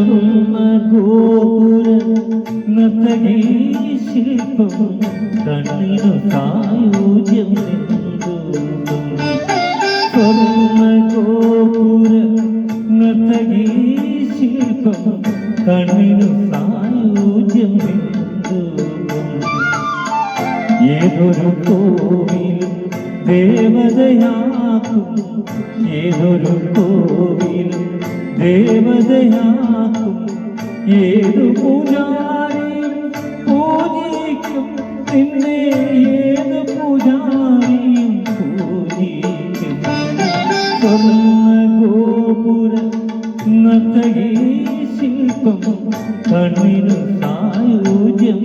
സ്വർണഗോപുര നർത്തകീ ശില്പം കണ്ണിനു സായുജ്യം നെഞ്ചൂടും. സ്വർണഗോപുര നർത്തകീ ശില്പം കണ്ണിനു സായുജ്യം. ഏതൊരു കോവിൽ ദേവതയാക്കും ഏതൊരു കോവിലും ദേവതയാക്കും ഏതു പൂജാരിയും പൂജിക്കും നിന്നെ ഏത് പൂജാരിയും പൂജിക്കും. സ്വർണഗോപുര നത്തകീ ശില്പം കണ്ണിനു സായുജ്യം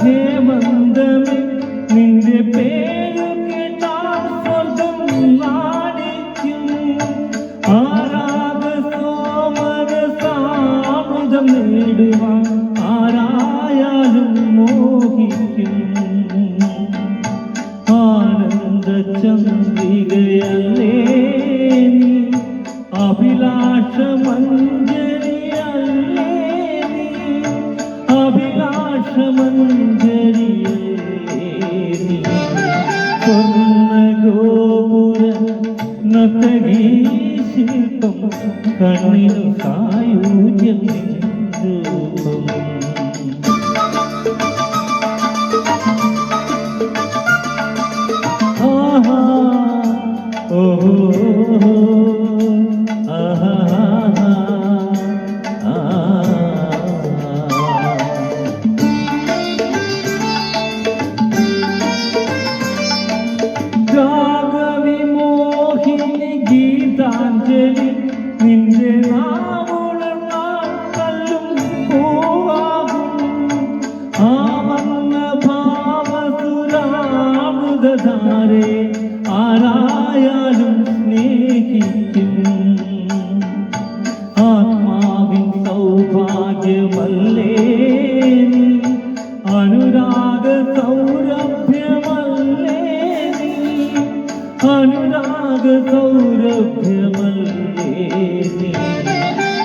ഹേമന്തമേ നിന്റെ പേരു കേട്ടാൽ സ്വർഗം നാടിക്കും ആരാഗ സോമര സാമുദം നേടുവാൻ ആരായാലും മോഹിക്കും ആനന്ദ ചന്ദ്രികയല്ലേ നീ ಗೋಪುರ ನತಗೀಶಿಲ್ಪಂ ಕಣ್ಣಿನ ಸಾಯುಜ್ಯ ರೂಪಂ Oh, oh, oh, oh. ഭാവസുരാമൃതധാരെ ആരായാലും സ്നേഹിക്കും. ആത്മാവിൻ സൗഭാഗ്യമല്ലേ അനുരാഗ സൗരഭ്യമല്ലേ അനുരാഗ സൗരഭ്യമല്ലേ നീ?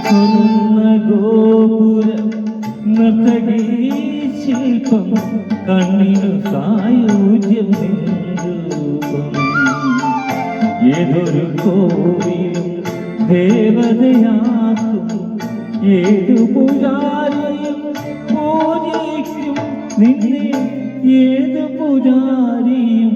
സ്വർണഗോപുര നർത്തകീ ശില്പം കണ്ണിനു സായുജ്യം ഏതൊരു കോവിലും ദേവതയാക്കും ഏതു പൂജാരിയും പൂജിക്കും. നിന്നെ ഏത് പൂജാരിയും